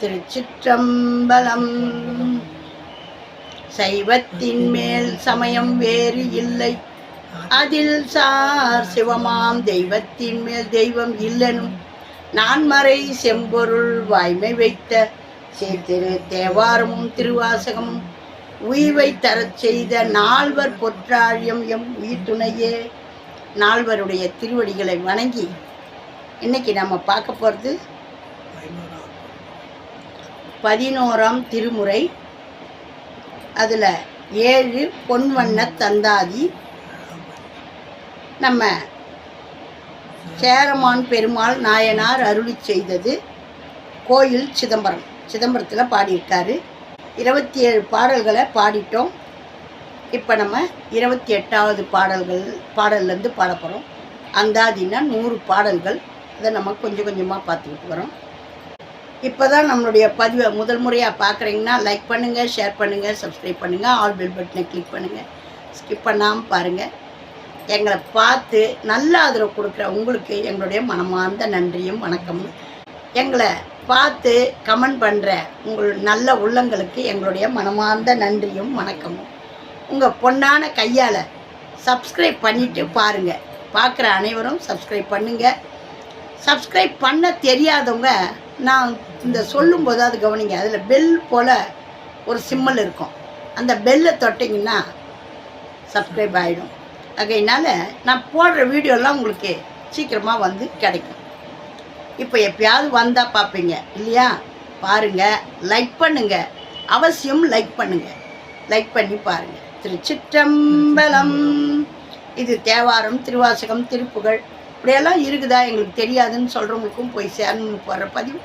திருச்சிற்றம்பலம். சைவத்தின் மேல் சமயம் வேறு இல்லை. அதில் சார் சிவமாம் தெய்வத்தின் மேல் தெய்வம் இல்லனும். நான்மறை செம்பொருள் வாய்மை வைத்த சேர்த்திரு தேவாரமும் திருவாசகமும். உய்வை தரச் செய்த நால்வர் பொற்றாழியம் எம் உயிர் துணையே நால்வருடைய திருவடிகளை வணங்கி இன்னைக்கு நம்ம பார்க்க போகிறது பதினோராம் திருமுறை. அதில் ஏழு பொன்வண்ண தந்தாதி. நம்ம சேரமான் பெருமாள் நாயனார் அருளி செய்தது கோயில் சிதம்பரம். சிதம்பரத்தில் பாடியிருக்காரு. இருபத்தி ஏழு பாடல்களை பாடிட்டோம். இப்போ நம்ம இருபத்தி எட்டாவது பாடல்கள் பாடல்லேருந்து பாட போகிறோம் அந்தாதினா நூறு பாடல்கள். அதை நம்ம கொஞ்சம் கொஞ்சமாக பார்த்துக்கிட்டு வரோம். இப்போ தான் நம்மளுடைய பதிவை முதல் முறையாக பார்க்குறீங்கன்னா லைக் பண்ணுங்கள் ஷேர் பண்ணுங்கள் சப்ஸ்கிரைப் பண்ணுங்கள் ஆல் பெல் பட்டனை கிளிக் பண்ணுங்கள் ஸ்கிப் பண்ணாமல் பாருங்கள் எங்களை பார்த்து நல்ல ஆதரவு கொடுக்குற உங்களுக்கு எங்களுடைய மனமார்ந்த நன்றியும் வணக்கமும். எங்களை பார்த்து கமெண்ட் பண்ணுற உங்கள் நல்ல உள்ளங்களுக்கு எங்களுடைய மனமார்ந்த நன்றியும் வணக்கமும். உங்கள் பொண்ணான கையால் சப்ஸ்கிரைப் பண்ணிவிட்டு பாருங்கள் பார்க்குற அனைவரும் சப்ஸ்கிரைப் பண்ணுங்கள் சப்ஸ்கிரைப் பண்ண தெரியாதவங்க நான் இந்த சொல்லும்போது அது கவனிங்க. அதில் பெல் போல் ஒரு சிம்மல் இருக்கும். அந்த பெல்லை தொட்டிங்கன்னா சப்ஸ்கிரைப் ஆகிடும் ஆகையினால நான் போடுற வீடியோலாம் உங்களுக்கு சீக்கிரமாக வந்து கிடைக்கும். இப்போ எப்பயாவது வந்தால் பார்ப்பீங்க. இல்லையா? பாருங்கள் லைக் பண்ணுங்கள் அவசியம் லைக் பண்ணுங்கள் லைக் பண்ணி பாருங்கள் திருச்சிற்றம்பலம். இது தேவாரம் திருவாசகம் திருப்புகழ் இப்படியெல்லாம் இருக்குதா? எங்களுக்கு தெரியாதுன்னு சொல்கிறவங்களுக்கும் போய் சேரணும்னு போடுற பதிவு.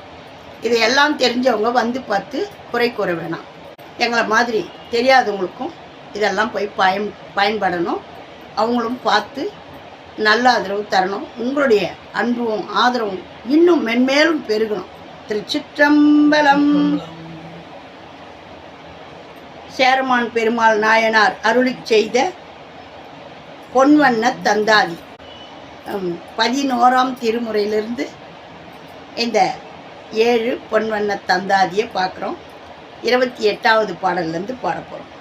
இதையெல்லாம் தெரிஞ்சவங்க வந்து பார்த்து குறை கூற வேணாம். எங்களை மாதிரி தெரியாதவங்களுக்கும் இதெல்லாம் போய் பயன் பயன்படணும். அவங்களும் பார்த்து நல்ல ஆதரவு தரணும். உங்களுடைய அன்பும் ஆதரவும் இன்னும் மென்மேலும் பெருகணும். திருச்சிற்றம்பலம். சேரமான் பெருமாள் நாயனார் அருளி செய்த பொன்வண்ண தந்தாதி. பதினோராம் திருமுறையிலிருந்து இந்த ஏழு பொன்வண்ண தந்தாதியை பார்க்குறோம். இருபத்தி எட்டாவது பாடல்லேருந்து பாட போகிறோம்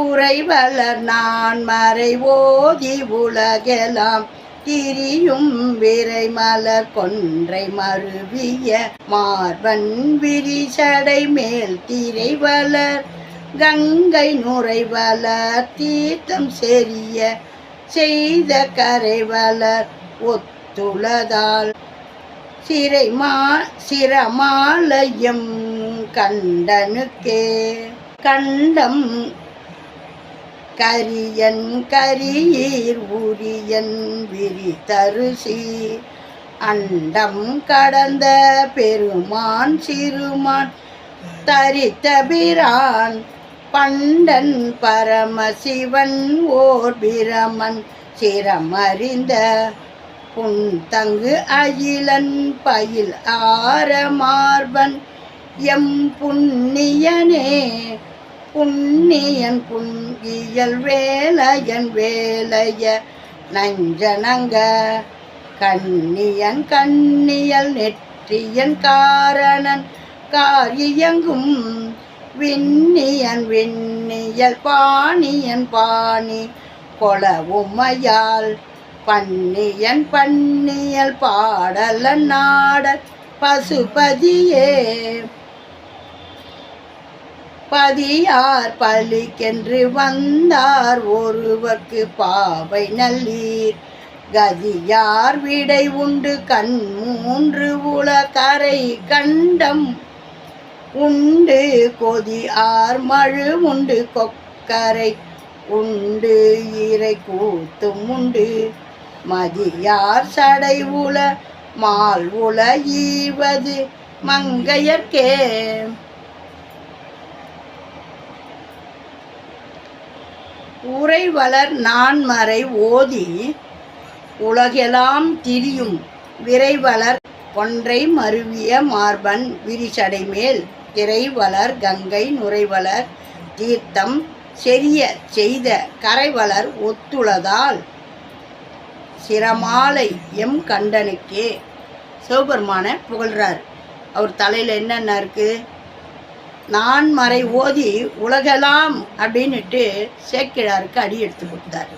உரை வளர் நான் மறை ஓதி உலகெல்லாம் திரியும் விரை மலர் கொன்றை மருவிய மார்பன் விரிசடை மேல் திரை வளர். கங்கை நுரை வளர் தீர்த்தம் செறிய செய்த கரைவலர் ஒத்துளதால் சிறை மா சிரமாலயம் கண்டனுக்கே. கண்டம் கரியன் கரியீர் உரியன் விரி தருசி அண்டம் கடந்த பெருமான் சிறுமான் தரித்த பிரான் பண்டன் பரமசிவன் ஓர் பிரமன் சிரமறிந்த புன் தங்கு அகிலன் பயில் ஆர மார்பன். எம் புண்ணியனே புண்ணியன் புண்ணியல் வேலையன் வேலைய நஞ்சனங்க. கண்ணியன் கண்ணியல் நெற்றியன் காரணன் காரியங்கும் விண்ணியன் விண்ணியல் பாணியன் பாணி கொல உமையால் பன்னியன் பன்னியல் பாடலன் நாடல் பசுபதியே. பதியார் பலிக்கென்று வந்தார் ஒருவர்க்கு பாவை நல்லீர். கதியார் விடை உண்டு கண் மூன்று உல கரை கண்டம் உண்டு கொதி ஆர் மழு உண்டு கொக்கரை உண்டு இறை கூத்தும் உண்டு. மதியார் சடை உல மால் உல ஈவது மங்கையர்க்கே. உரை வளர் நான்மறை ஓதி உலகெல்லாம் திரியும் விரைவளர் ஒன்றை மருவிய மார்பன் விரிசடைமேல் திரை திரைவளர் கங்கை நுரைவளர் தீர்த்தம் செரிய செய்த கரைவளர் ஒத்துளதால் சிரமாலை எம் கண்டனுக்கே. சிவபெருமான புகழ்றார். அவர் தலையில் என்னென்ன இருக்குது நான் மறை ஓதி உலகலாம் அப்படின்னுட்டு சேக்கிழாருக்கு அடி எடுத்து கொடுத்தார்.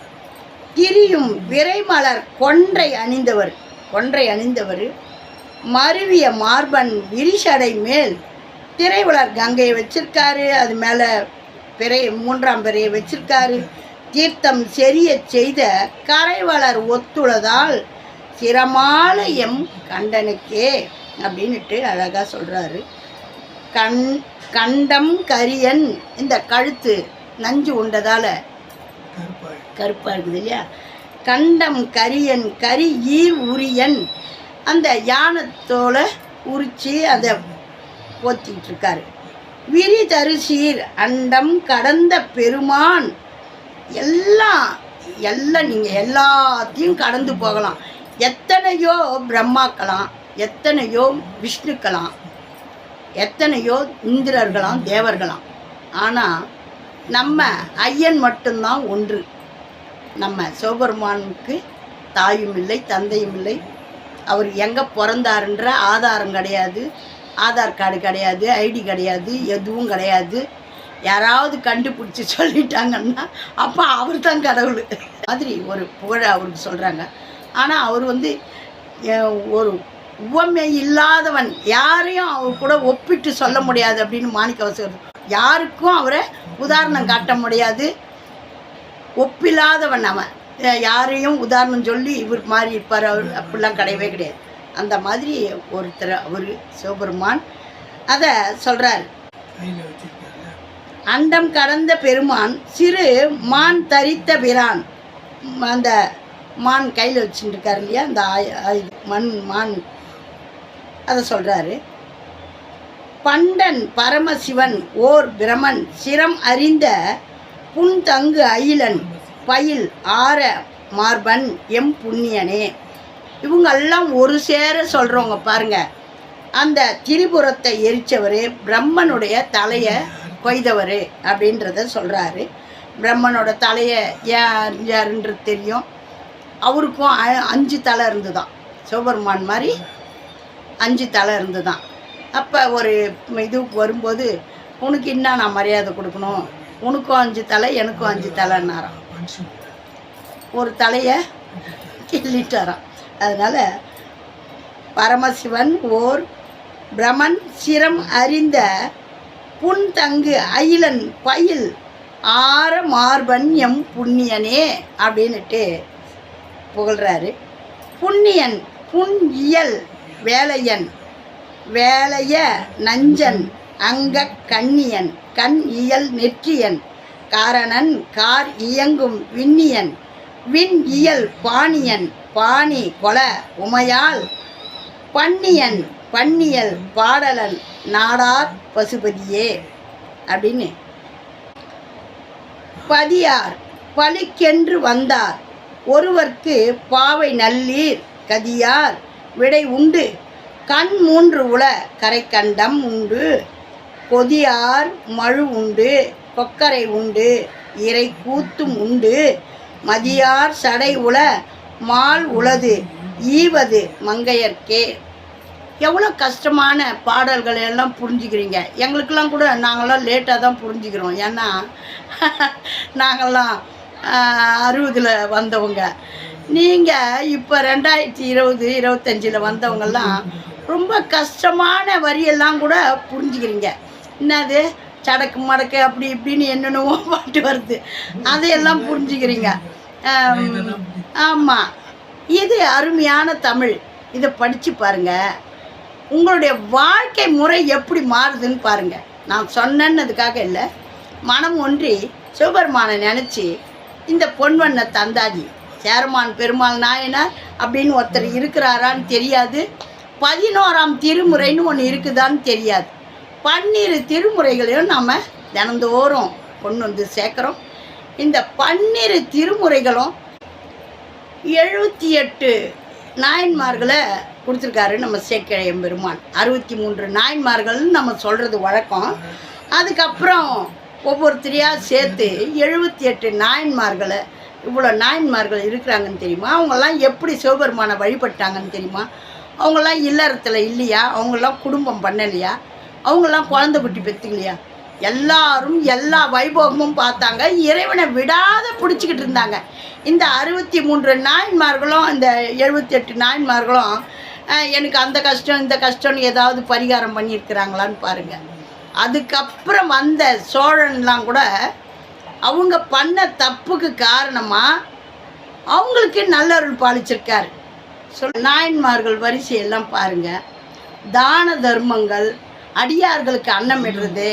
திரியும் விரைமலர் கொன்றை அணிந்தவர். கொன்றை அணிந்தவர் மருவிய மார்பன் விரிசடை மேல் திரைவளர் கங்கையை வச்சிருக்காரு. அது மேலே பிறை மூன்றாம் பிறையை வச்சிருக்காரு. தீர்த்தம் செறிய செய்த கரைவளர் ஒத்துளதால் சிரமால எம் கண்டனுக்கே அப்படின்னுட்டு அழகாக சொல்கிறாரு கண் கண்டம் கரியன் இந்த கழுத்து நஞ்சு உண்டதால் கருப்பாக இருக்குது இல்லையா? கண்டம் கரியன் கரி ஈர் உரியன் அந்த யானத்தோலை உரித்து அதை போத்திக்கிட்டு இருக்காரு விரி தரிசீர் அண்டம் கடந்த பெருமான். எல்லாம் எல்லாம் நீங்கள் எல்லாத்தையும் கடந்து போகலாம். எத்தனையோ பிரம்மாக்கலாம் எத்தனையோ விஷ்ணுக்கலாம் எத்தனையோ இந்திரர்களாம் தேவர்களாம். ஆனால் நம்ம ஐயன் மட்டும்தான் ஒன்று. நம்ம சிவபெருமானுக்கு தாயும் இல்லை தந்தையும் இல்லை. அவர் எங்கே பிறந்தாருன்ற ஆதாரம் கிடையாது. ஆதார் கார்டு கிடையாது ஐடி கிடையாது எதுவும் கிடையாது. யாராவது கண்டுபிடிச்சி சொல்லிட்டாங்கன்னா அப்போ அவர் தான் கடவுள். மாதிரி ஒரு புகழ அவருக்கு சொல்கிறாங்க ஆனால் அவர் வந்து ஒரு உவமை இல்லாதவன். யாரையும் அவர் கூட ஒப்பிட்டு சொல்ல முடியாது அப்படின்னு மாணிக்கவாசகர் யாருக்கும் அவரை உதாரணம் காட்ட முடியாது. ஒப்பில்லாதவன் அவன். யாரையும் உதாரணம் சொல்லி இவர் மாதிரி இருப்பார் அவர் அப்படிலாம் கிடையவே கிடையாது. அந்த மாதிரி ஒருத்தர் அவர் சிவபெருமான் அதை சொல்கிறார் அண்டம் கடந்த பெருமான் சிறு மான் தரித்த பிரான். அந்த மான் கையில் வச்சுட்டு இருக்காரு இல்லையா? அந்த ஆய- மண் மான். அதை சொல்கிறாரு பண்டன் பரமசிவன் ஓர் பிரமன் சிரம் அறிந்த புன்தங்கு அயிலன். பயில் ஆர மார்பன் எம் புண்ணியனே. இவங்கெல்லாம் ஒரு சேர சொல்கிறவங்க பாருங்க. அந்த திரிபுரத்தை எரிச்சவர் பிரம்மனுடைய தலையை கொய்தவர் அப்படின்றத சொல்கிறாரு பிரம்மனோட தலையை யார் யாருன்றது தெரியும். அவருக்கும் அ- அஞ்சு தலை இருந்துதான். சிவபெருமான் மாதிரி அஞ்சு தலை இருந்துதான். அப்போ ஒரு இது வரும்போது உனக்கு என்ன நான் மரியாதை கொடுக்கணும்? உனக்கும் அஞ்சு தலை எனக்கும் அஞ்சு தலைன்னாராம். ஒரு தலையை கிள்ளிட்டாராம் அதனால் பரமசிவன் ஓர் பிரமன் சிரம் அறிந்த புன் தங்கு அயிலன் பயில் ஆர மார்பன் எம் புண்ணியனே அப்படின்னுட்டு புகழ்கிறாரு புண்ணியன் புன் இயல் வேலையன் வேலைய நஞ்சன் அங்க கண்ணியன் கண் இயல் நெற்றியன் காரணன் கார் இயங்கும் விண்ணியன் விண் இயல் பாணியன் பாணி கொல உமையால் பன்னியன் பன்னியல் பாடலன் நாடார் பசுபதியே. அப்படின்னு. பதியார் பலிக்கென்று வந்தார். ஒருவர்க்கு பாவை நல்லீர் கதியார் விடை உண்டு. கண் மூன்று உள கரைக்கண்டம் உண்டு. கொதியார் மழு உண்டு. கொக்கரை உண்டு இறை கூத்தும் உண்டு. மதியார் சடை உள மால் உளது ஈவது மங்கையர்க்கே. எவ்வளோ கஷ்டமான பாடல்களை எல்லாம் புரிஞ்சுக்கிறீங்க. எங்களுக்கெல்லாம் கூட நாங்களாம் லேட்டாக தான் புரிஞ்சுக்கிறோம். ஏன்னா நாங்கள்லாம் அறுபதில் வந்தவங்க. நீங்கள் இப்போ ரெண்டாயிரத்தி இருபது இருபத்தஞ்சில் வந்தவங்கெல்லாம் ரொம்ப கஷ்டமான வரியெல்லாம் கூட புரிஞ்சுக்கிறீங்க. என்னது? சடக்கு மடக்கு அப்படி இப்படின்னு என்னென்னவோ பாட்டு வருது. அதையெல்லாம் புரிஞ்சுக்கிறீங்க. ஆமாம் இது அருமையான தமிழ். இதை படித்து பாருங்கள் உங்களுடைய வாழ்க்கை முறை எப்படி மாறுதுன்னு பாருங்கள் நான் சொன்னேன்னதுக்காக இல்லை. மனம் ஒன்றி சிவபெருமானை நினச்சி இந்த பொன்வண்ண தந்தாதி சேரமான் பெருமாள் நாயனார் அப்படின்னு ஒருத்தர் இருக்கிறாரான்னு தெரியாது. பதினோராம் திருமுறைன்னு ஒன்று இருக்குதான்னு தெரியாது. பன்னிரு திருமுறைகளையும் நம்ம தினந்தோறும் கொண்டு வந்து சேர்க்குறோம். இந்த பன்னிரு திருமுறைகளும் எழுபத்தி எட்டு நாயன்மார்களை கொடுத்துருக்காரு நம்ம சேக்கிழையம் பெருமான். அறுபத்தி மூன்று நாயன்மார்கள்னு நம்ம சொல்கிறது வழக்கம். அதுக்கப்புறம் ஒவ்வொருத்தரையாக சேர்த்து எழுபத்தி எட்டு நாயன்மார்களை இவ்வளோ நாயன்மார்கள் இருக்கிறாங்கன்னு தெரியுமா? அவங்கெல்லாம் எப்படி சிவபெருமானை வழிபட்டாங்கன்னு தெரியுமா? அவங்களாம் இல்லறத்தில் இல்லையா? அவங்களாம் குடும்பம் பண்ணலையா? அவங்களாம் குழந்தை குட்டி பெற்றுக்கலையா எல்லாரும் எல்லா வைபவமும் பார்த்தாங்க. இறைவனை விடாத பிடிச்சிக்கிட்டு இருந்தாங்க. இந்த அறுபத்தி மூன்று நாயன்மார்களும் இந்த எழுபத்தி எட்டு நாயன்மார்களும் எனக்கு அந்த கஷ்டம் இந்த கஷ்டம்னு ஏதாவது பரிகாரம் பண்ணியிருக்கிறாங்களான்னு பாருங்கள் அதுக்கப்புறம் வந்த சோழன்லாம் கூட அவங்க பண்ண தப்புக்கு காரணமாக அவங்களுக்கு நல்லருள் பாலிச்சிருக்காரு. சொல் நாயன்மார்கள் வரிசையெல்லாம் பாருங்கள் தான தர்மங்கள் அடியார்களுக்கு அன்னம் இடுறது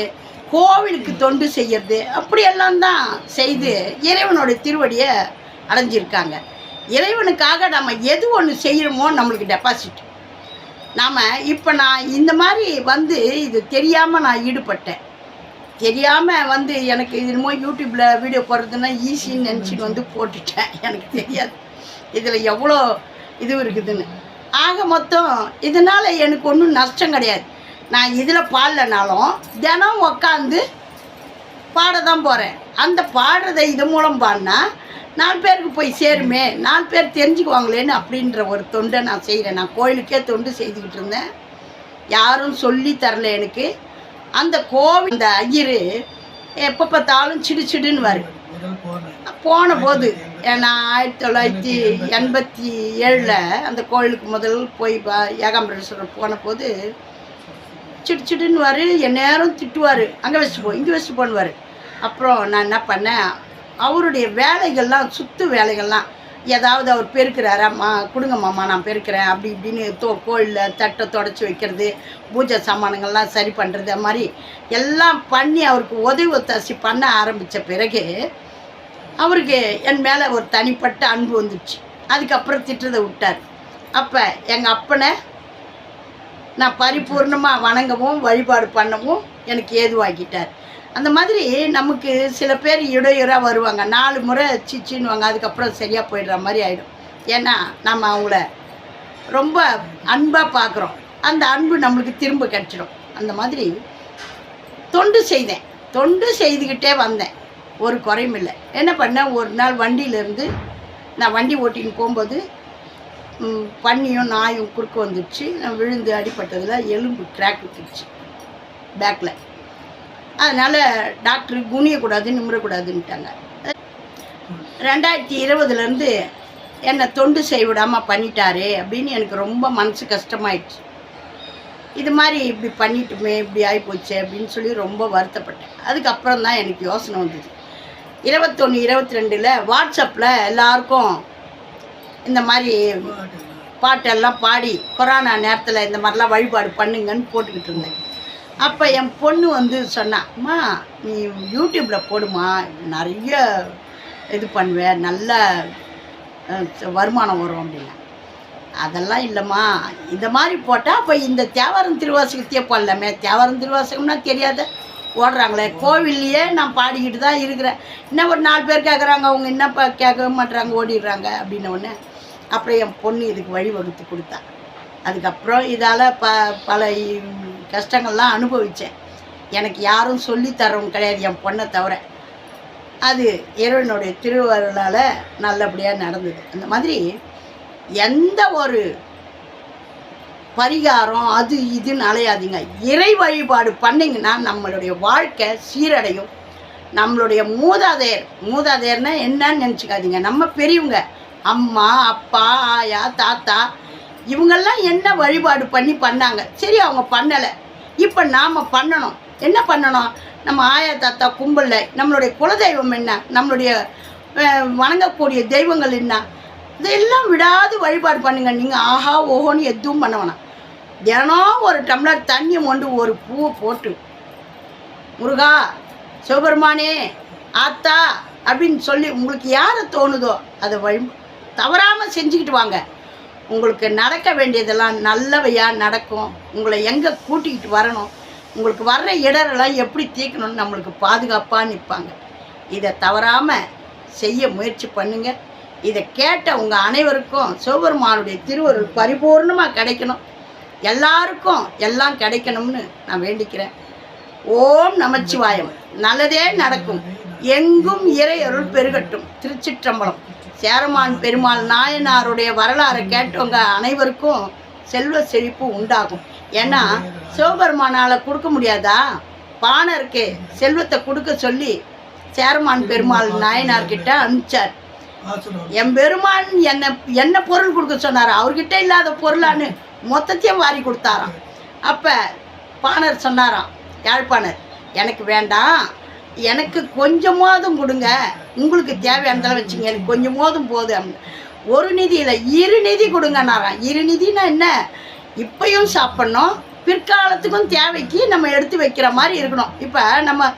கோவிலுக்கு தொண்டு செய்யறது அப்படியெல்லாம் தான் செய்து இறைவனோட திருவடியை அடைஞ்சிருக்காங்க. இறைவனுக்காக நம்ம எது ஒன்று செய்கிறோமோ நம்மளுக்கு டெபாசிட் நாம் இப்போ நான் இந்த மாதிரி வந்து இது தெரியாமல் நான் ஈடுபட்டேன். தெரியாமல் வந்து எனக்கு இது என்னமோ யூடியூப்பில் வீடியோ போடுறதுன்னா ஈஸின்னு நினச்சிட்டு வந்து போட்டுட்டேன். எனக்கு தெரியாது. இதில் எவ்வளோ இது இருக்குதுன்னு. ஆக மொத்தம் இதனால் எனக்கு ஒன்றும் நஷ்டம் கிடையாது. நான் இதில் பாடலனாலும் தினம் உக்காந்து பாட தான் போகிறேன் அந்த பாடுறதை இது மூலம் பாடினா நாலு பேருக்கு போய் சேருமே நாலு பேர் தெரிஞ்சுக்குவாங்களேன்னு அப்படின்ற ஒரு தொண்டை நான் செய்கிறேன் நான் கோயிலுக்கே தொண்டு செய்துக்கிட்டு இருந்தேன். யாரும் சொல்லி தரல எனக்கு. அந்த கோவில் அந்த ஐயர் எப்போ பார்த்தாலும் சிடு சிடுன்னு வரும் போன போது நான் ஆயிரத்தி தொள்ளாயிரத்தி எண்பத்தி ஏழில் அந்த கோயிலுக்கு முதல் போய் பா- ஏகாம்பரேஸ்வரர் போன போது சிடுச்சிடுன்னு வரு என் நேரம் திட்டுவார். அங்கே வச்சுட்டு போ இங்கே வச்சுட்டு போன்னுவார். அப்புறம் நான் என்ன பண்ணேன் அவருடைய வேலைகள்லாம் சுத்து வேலைகள்லாம் ஏதாவது அவர் பெருக்கிறாராம்மா கொடுங்க மாமா நான் பெருக்கிறேன். அப்படி இப்படின்னு தோ கோயிலில் தட்டை தொடச்சி வைக்கிறது பூஜை சாமானுங்கள்லாம் சரி பண்ணுறது அது மாதிரி எல்லாம் பண்ணி அவருக்கு உதவி ஒத்தாசி பண்ண ஆரம்பித்த பிறகு அவருக்கு என் மேலே ஒரு தனிப்பட்ட அன்பு வந்துடுச்சு அதுக்கப்புறம் திட்டுறதை விட்டார். அப்போ எங்கள் அப்பனை நான் பரிபூர்ணமாக வணங்கவும் வழிபாடு பண்ணவும் எனக்கு ஏதுவாக்கிட்டார் அந்த மாதிரி நமக்கு சில பேர் இடையூறாக வருவாங்க. நாலு முறை சிச்சின்னுவாங்க அதுக்கப்புறம் சரியாக போயிடுற மாதிரி ஆகிடும் ஏன்னா நம்ம அவங்கள ரொம்ப அன்பாக பார்க்குறோம். அந்த அன்பு நம்மளுக்கு திரும்ப கிடச்சிடும். அந்த மாதிரி தொண்டு செய்தேன். தொண்டு செய்துக்கிட்டே வந்தேன். ஒரு குறையும் இல்லை. என்ன பண்ணேன்? ஒரு நாள் வண்டியிலேருந்து நான் வண்டி ஓட்டின்னு போகும்போது பன்னியும் நாயும் குறுக்க வந்துடுச்சு. நான் விழுந்து அடிப்பட்டதில் எலும்பு கிராக் விட்டுருச்சு பேக்கில் அதனால் டாக்டர் குனியக்கூடாது நிமிரக்கூடாதுன்ட்டாங்க. ரெண்டாயிரத்தி இருபதுலேருந்து என்னை தொண்டு செய்ய விடாமல் பண்ணிட்டாரே அப்படின்னு எனக்கு ரொம்ப மனசு கஷ்டமாயிடுச்சு. இது மாதிரி இப்படி பண்ணிட்டுமே இப்படி ஆகிப்போச்சு அப்படின்னு சொல்லி ரொம்ப வருத்தப்பட்டேன். அதுக்கப்புறம் தான் எனக்கு யோசனை வந்தது. இருபத்தொன்று இருபத்தி ரெண்டில் வாட்ஸ்அப்பில் எல்லாருக்கும் இந்த மாதிரி பாட்டெல்லாம் பாடி கொரோனா நேரத்தில் இந்த மாதிரிலாம் வழிபாடு பண்ணுங்கன்னு போட்டுக்கிட்டு இருந்தேன். அப்போ என் பொண்ணு வந்து சொன்னாம்மா நீ யூடியூப்பில் போடுமா? நிறைய இது பண்ணுவேன் நல்ல வருமானம் வரும் அப்படின்னா. அதெல்லாம் இல்லைம்மா. இந்த மாதிரி போட்டால் அப்போ இந்த தேவாரம் திருவாசகத்தையே போடலாமே. தேவாரம் திருவாசகம்னா தெரியாத. ஓடுறாங்களே. கோவில்லையே நான் பாடிக்கிட்டு தான் இருக்கிறேன். இன்னும் ஒரு நாலு பேர் கேட்குறாங்க அவங்க என்னப்பா கேட்க மாட்றாங்க ஓடிடுறாங்க அப்படின்ன உடனே அப்புறம் என் பொண்ணு இதுக்கு வழி வகுத்து கொடுத்தா. அதுக்கப்புறம் இதால் ப பல கஷ்டங்கள்லாம் அனுபவித்தேன் எனக்கு யாரும் சொல்லித்தரவும் கிடையாது என் பொண்ணை தவிர. அது இறைவனுடைய திருவருளால் நல்லபடியாக நடந்தது. அந்த மாதிரி எந்த ஒரு பரிகாரம் அது இதுன்னு அலையாதீங்க. இறை வழிபாடு பண்ணிங்கன்னா நம்மளுடைய வாழ்க்கை சீரடையும். நம்மளுடைய மூதாதையர் மூதாதையர்னா என்னன்னு நினச்சிக்காதீங்க. நம்ம பெரியவங்க அம்மா அப்பா ஆயா தாத்தா இவங்கெல்லாம் என்ன வழிபாடு பண்ணி பண்ணாங்க? சரி அவங்க பண்ணலை. இப்போ நாம் பண்ணணும். என்ன பண்ணணும்? நம்ம ஆயா தாத்தா கும்பலில் நம்மளுடைய குலதெய்வம் என்ன? நம்மளுடைய வணங்கக்கூடிய தெய்வங்கள் என்ன? இதெல்லாம் விடாது வழிபாடு பண்ணுங்க. நீங்கள் ஆஹா ஓஹோன்னு எதுவும் பண்ண வேணாம். தினம் ஒரு டம்ளர் தண்ணி கொண்டு ஒரு பூவை போட்டு முருகா சிவபெருமானே ஆத்தா அப்படின்னு சொல்லி உங்களுக்கு யாரை தோணுதோ அதை வழி தவறாமல் செஞ்சுக்கிட்டு வாங்க. உங்களுக்கு நடக்க வேண்டியதெல்லாம் நல்லவையாக நடக்கும். உங்களை எங்கே கூட்டிக்கிட்டு வரணும்? உங்களுக்கு வர்ற இடரெல்லாம் எப்படி தீர்க்கணும்னு நம்மளுக்கு பாதுகாப்பாக நிற்பாங்க இதை தவறாமல் செய்ய முயற்சி பண்ணுங்கள் இதை கேட்ட உங்கள் அனைவருக்கும் சிவபெருமானுடைய திருவருள் பரிபூர்ணமாக கிடைக்கணும். எல்லாருக்கும் எல்லாம் கிடைக்கணும்னு நான் வேண்டிக்கிறேன். ஓம் நமச்சிவாயம். நல்லதே நடக்கும். எங்கும் இறை அருள் பெருகட்டும். திருச்சிற்றம்பலம். சேரமான் பெருமாள் நாயனாருடைய வரலாறை கேட்டவங்க அனைவருக்கும் செல்வ செழிப்பு உண்டாகும். ஏன்னா சிவபெருமானால் கொடுக்க முடியாதா? பாணருக்கு செல்வத்தை கொடுக்க சொல்லி சேரமான் பெருமாள் நாயனார்கிட்ட அனுப்பிச்சார். என் பெருமான் என்ன என்ன பொருள் கொடுக்க சொன்னார்? அவர்கிட்ட இல்லாத பொருளான்னு மொத்தத்தையும் வாரி கொடுத்தாராம். அப்போ பாணர் சொன்னாராம் யாழ்ப்பாணர் எனக்கு வேண்டாம். எனக்கு கொஞ்சமாவதும் கொடுங்க. உங்களுக்கு தேவையானதெல்லாம் வச்சுங்க. எனக்கு கொஞ்சமாவதும் போதும் ஒரு நிதி இல்லை இரு நிதி கொடுங்கன்னாராம் இரு நிதினா என்ன? இப்பையும் சாப்பிட்ணும். பிற்காலத்துக்கும் தேவைக்கு நம்ம எடுத்து வைக்கிற மாதிரி இருக்கணும். இப்போ நம்ம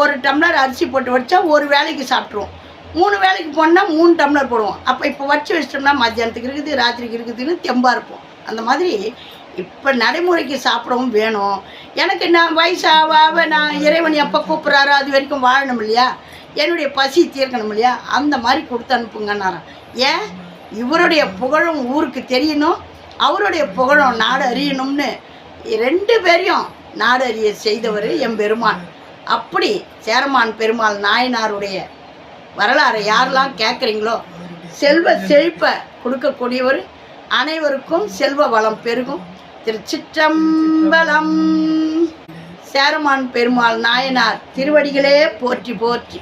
ஒரு டம்ளர் அரிசி போட்டு வச்சா ஒரு வேலைக்கு சாப்பிட்ருவோம் மூணு வேலைக்கு போனால் மூணு டம்ளர் போடுவோம். அப்போ இப்போ வச்சு வச்சிட்டோம்னா மத்தியானத்துக்கு இருக்குது ராத்திரிக்கு இருக்குதுன்னு தெம்பாக இருப்போம். அந்த மாதிரி இப்போ நடைமுறைக்கு சாப்பிடவும் வேணும். எனக்கு நான் வயசாக நான் இறைவன் எப்போ கூப்பிட்றாரோ அது வரைக்கும் வாழணும் இல்லையா? என்னுடைய பசி தீர்க்கணும் இல்லையா? அந்த மாதிரி கொடுத்து அனுப்புங்கன்னாராம் ஏன்? இவருடைய புகழும் ஊருக்கு தெரியணும் அவருடைய புகழும் நாடு அறியணும்னு. ரெண்டு பேரையும் நாடு அறிய செய்தவர் எம் பெருமான். அப்படி சேரமான் பெருமாள் நாயனாருடைய வரலாறை யாரெல்லாம் கேட்குறீங்களோ செல்வ செழிப்பை கொடுக்கக்கூடியவர் அனைவருக்கும் செல்வ வளம் பெருகும். திருச்சிற்றம்பலம். சேரமான் பெருமாள் நாயனார் திருவடிகளே போற்றி போற்றி.